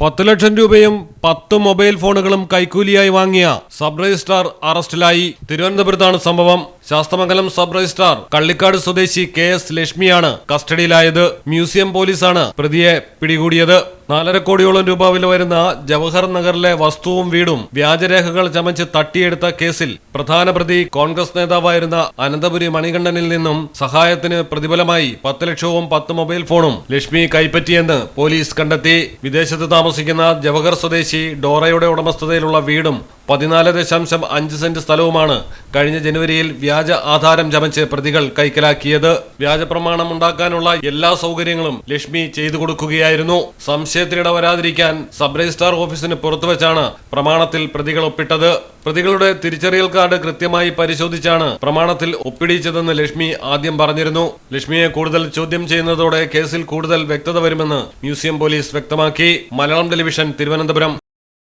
പത്ത് ലക്ഷം രൂപയും പത്ത് മൊബൈൽ ഫോണുകളും കൈക്കൂലിയായി വാങ്ങിയ സബ് രജിസ്ട്രാർ അറസ്റ്റിലായി. തിരുവനന്തപുരത്താണ് സംഭവം. ശാസ്തമംഗലം സബ് രജിസ്ട്രാർ കള്ളിക്കാട് സ്വദേശി കെ എസ് ലക്ഷ്മിയാണ് കസ്റ്റഡിയിലായത്. മ്യൂസിയം പോലീസാണ് പ്രതിയെ പിടികൂടിയത്. നാലര കോടിയോളം രൂപ വില വരുന്ന ജവഹർ നഗറിലെ വസ്തുവും വീടും വ്യാജരേഖകൾ ചമച്ച് തട്ടിയെടുത്ത കേസിൽ പ്രധാന പ്രതി കോൺഗ്രസ് നേതാവായിരുന്ന അനന്തപുരി മണികണ്ഠനിൽ നിന്നും സഹായത്തിന് പ്രതിഫലമായി പത്ത് ലക്ഷവും പത്ത് മൊബൈൽ ഫോണും ലക്ഷ്മി കൈപ്പറ്റിയെന്ന് പോലീസ് കണ്ടെത്തി. വിദേശത്ത് താമസിക്കുന്ന ജവഹർ സ്വദേശി ഡോറയുടെ ഉടമസ്ഥതയിലുള്ള വീടും പതിനാല് ദശാംശം അഞ്ച് സെന്റ് സ്ഥലവുമാണ് കഴിഞ്ഞ ജനുവരിയിൽ വ്യാജ ആധാരം ചമച്ച് പ്രതികൾ കൈക്കലാക്കിയത്. വ്യാജ പ്രമാണം ഉണ്ടാക്കാനുള്ള എല്ലാ സൗകര്യങ്ങളും ലക്ഷ്മി ചെയ്തു കൊടുക്കുകയായിരുന്നു. സംശയത്തിനിട വരാതിരിക്കാൻ സബ് രജിസ്ട്രാർ ഓഫീസിന് പുറത്തുവച്ചാണ് പ്രമാണത്തിൽ പ്രതികൾ ഒപ്പിട്ടത്. പ്രതികളുടെ തിരിച്ചറിയൽ കാർഡ് കൃത്യമായി പരിശോധിച്ചാണ് പ്രമാണത്തിൽ ഒപ്പിടിച്ചതെന്ന് ലക്ഷ്മി ആദ്യം പറഞ്ഞിരുന്നു. ലക്ഷ്മിയെ കൂടുതൽ ചോദ്യം ചെയ്യുന്നതോടെ കേസിൽ കൂടുതൽ വ്യക്തത വരുമെന്ന് മ്യൂസിയം പോലീസ് വ്യക്തമാക്കി. മലയാളം ടെലിവിഷൻ തിരുവനന്തപുരം.